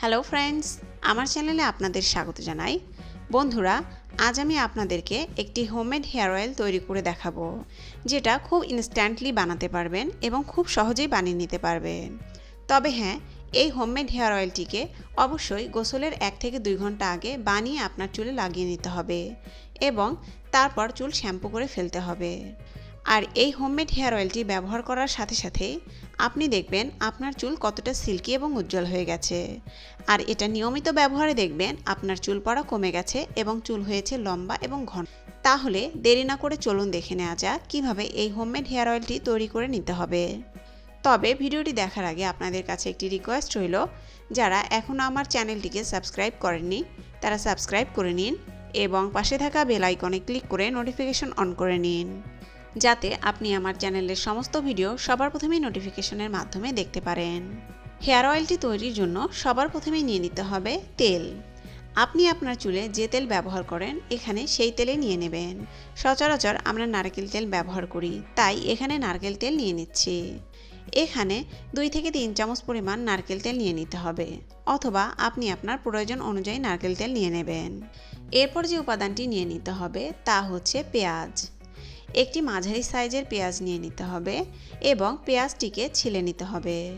Hello friends আমার চ্যানেলে আপনাদের স্বাগত জানাই। বন্ধুরা, আজ আমি আপনাদেরকে একটি হোমমেড হেয়ার অয়েল তৈরি করে দেখাবো, যেটা খুব ইনস্ট্যান্টলি বানাতে পারবেন এবং খুব সহজেই বানিয়ে নিতে পারবেন। তবে হ্যাঁ এই হোমমেড হেয়ার অয়েলটিকে অবশ্যই গোসলের এক থেকে দুই ঘণ্টা আগে বানিয়ে আপনার চুলে লাগিয়ে নিতে হবে এবং তারপর চুল শ্যাম্পু করে ফেলতে হবে। আর এই হোমমেড হেয়ার অয়েলটি ব্যবহার করার সাথে সাথে আপনি দেখবেন আপনার চুল কতটা সিল্কি এবং উজ্জ্বল হয়ে গেছে। আর এটা নিয়মিত ব্যবহারে দেখবেন আপনার চুল পড়া কমে গেছে এবং চুল হয়েছে লম্বা এবং ঘন। তাহলে দেরি না করে চলুন দেখে নেওয়া যাক কীভাবে এই হোমমেড হেয়ার অয়েলটি তৈরি করে নিতে হবে। তবে ভিডিওটি দেখার আগে আপনাদের কাছে একটি রিকোয়েস্ট রইল, যারা এখনও আমার চ্যানেলটিকে সাবস্ক্রাইব করেননি, তারা সাবস্ক্রাইব করে নিন এবং পাশে থাকা বেল আইকনে ক্লিক করে নোটিফিকেশন অন করে নিন। যাতে আপনি আমার চ্যানেলের সমস্ত ভিডিও সবার প্রথমেই নোটিফিকেশনের মাধ্যমে দেখতে পারেন। হেয়ার অয়েলটি তৈরির জন্য সবার প্রথমেই নিয়ে নিতে হবে তেল। আপনি আপনার চুলে যে তেল ব্যবহার করেন, এখানে সেই তেলে নিয়ে নেবেন। সচরাচর আমরা নারকেল তেল ব্যবহার করি, তাই এখানে নারকেল তেল নিয়ে নিচ্ছি। এখানে দুই থেকে তিন চামচ পরিমাণ নারকেল তেল নিয়ে নিতে হবে, অথবা আপনি আপনার প্রয়োজন অনুযায়ী নারকেল তেল নিয়ে নেবেন। এরপর যে উপাদানটি নিয়ে নিতে হবে, তা হচ্ছে পেঁয়াজ। একটি মাঝারি সাইজের পেঁয়াজ নিয়ে নিতে হবে এবং পেঁয়াজটিকে ছিলে নিতে হবে।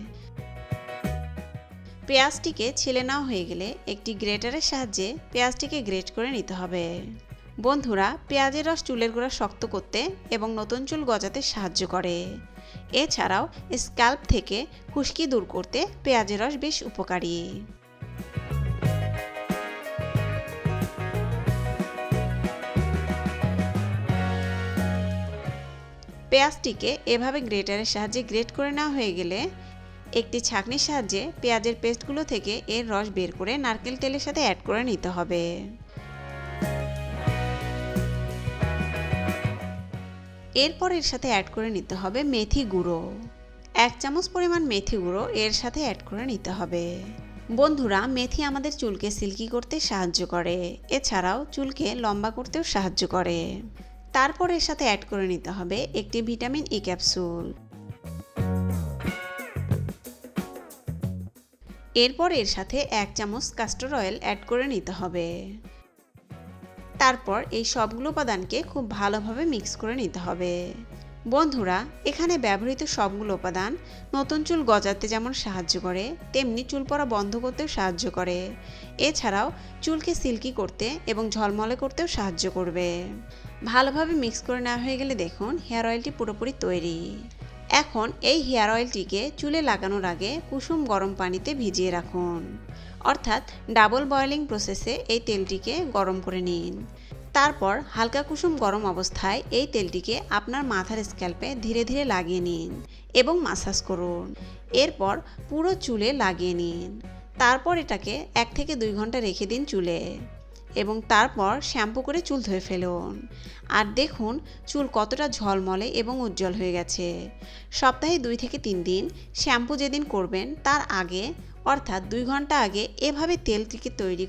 পেঁয়াজটিকে ছিলে নেওয়া হয়ে গেলে একটি গ্রেটারের সাহায্যে পেঁয়াজটিকে গ্রেট করে নিতে হবে। বন্ধুরা, পেঁয়াজের রস চুলের গোড়া শক্ত করতে এবং নতুন চুল গজাতে সাহায্য করে। এছাড়াও, স্ক্যাল্প থেকে খুশকি দূর করতে পেঁয়াজের রস বেশ উপকারী। পেঁয়াজটিকে এভাবে গ্রেটারের সাহায্যে গ্রেট করে নেওয়া হয়ে গেলে একটি ছাঁকনির সাহায্যে পেঁয়াজের পেস্টগুলো থেকে এর রস বের করে নারকেল তেলের সাথে অ্যাড করে নিতে হবে। এরপর এর সাথে অ্যাড করে নিতে হবে মেথি গুঁড়ো। এক চামচ পরিমাণ মেথি গুঁড়ো এর সাথে অ্যাড করে নিতে হবে। বন্ধুরা, মেথি আমাদের চুলকে সিল্কি করতে সাহায্য করে। এছাড়াও চুলকে লম্বা করতেও সাহায্য করে। তারপর এর সাথে অ্যাড করে নিতে হবে একটি ভিটামিন ই ক্যাপসুল এরপর এর সাথে এক চামচ কাস্টর অয়েল অ্যাড করে নিতে হবে। তারপর এই সবগুলো উপাদানকে খুব ভালোভাবে মিক্স করে নিতে হবে। বন্ধুরা, এখানে ব্যবহৃত সবগুলো উপাদান নতুন চুল গজাতে যেমন সাহায্য করে, তেমনি চুল পড়া বন্ধ করতেও সাহায্য করে। এছাড়াও চুলকে সিল্কি করতে এবং ঝলমলে করতেও সাহায্য করবে। ভালোভাবে মিক্স করে নেওয়া হয়ে গেলে দেখুন, হেয়ার অয়েলটি পুরোপুরি তৈরি। এখন এই হেয়ার অয়েলটিকে চুলে লাগানোর আগে কুসুম গরম পানিতে ভিজিয়ে রাখুন। অর্থাৎ ডাবল বয়েলিং প্রসেসে এই তেলটিকে গরম করে নিন। তারপর হালকা কুসুম গরম অবস্থায় এই তেলটিকে আপনার মাথার স্ক্যাল্পে ধীরে ধীরে লাগিয়ে নিন এবং মাসাজ করুন। এরপর পুরো চুলে লাগিয়ে নিন। তারপর এটাকে এক থেকে দুই ঘণ্টা রেখে দিন চুলে এবং তারপর শ্যাম্পু করে চুল ধুয়ে ফেলুন। আর দেখুন চুল কতটা ঝলমলে এবং উজ্জ্বল হয়ে গেছে। সপ্তাহে দুই থেকে তিন দিন শ্যাম্পু যেদিন করবেন তার আগে অর্থাৎ দুই ঘণ্টা আগে এভাবে তেলটিকে তৈরি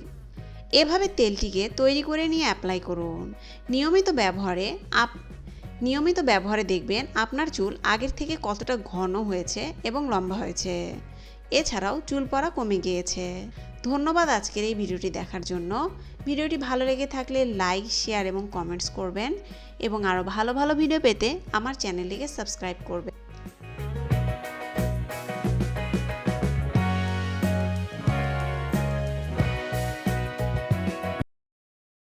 এভাবে তেলটিকে তৈরি করে নিয়ে অ্যাপ্লাই করুন। নিয়মিত ব্যবহারে আপ, নিয়মিত ব্যবহারে দেখবেন আপনার চুল আগের থেকে কতটা ঘন হয়েছে এবং লম্বা হয়েছে। এছাড়াও চুল পড়া কমে গিয়েছে। ধন্যবাদ আজকের এই ভিডিওটি দেখার জন্য। ভিডিওটি ভালো লেগে থাকলে লাইক শেয়ার এবং কমেন্টস করবেন এবং আরও ভালো ভালো ভিডিও পেতে আমার চ্যানেলটিকে সাবস্ক্রাইব করবেন।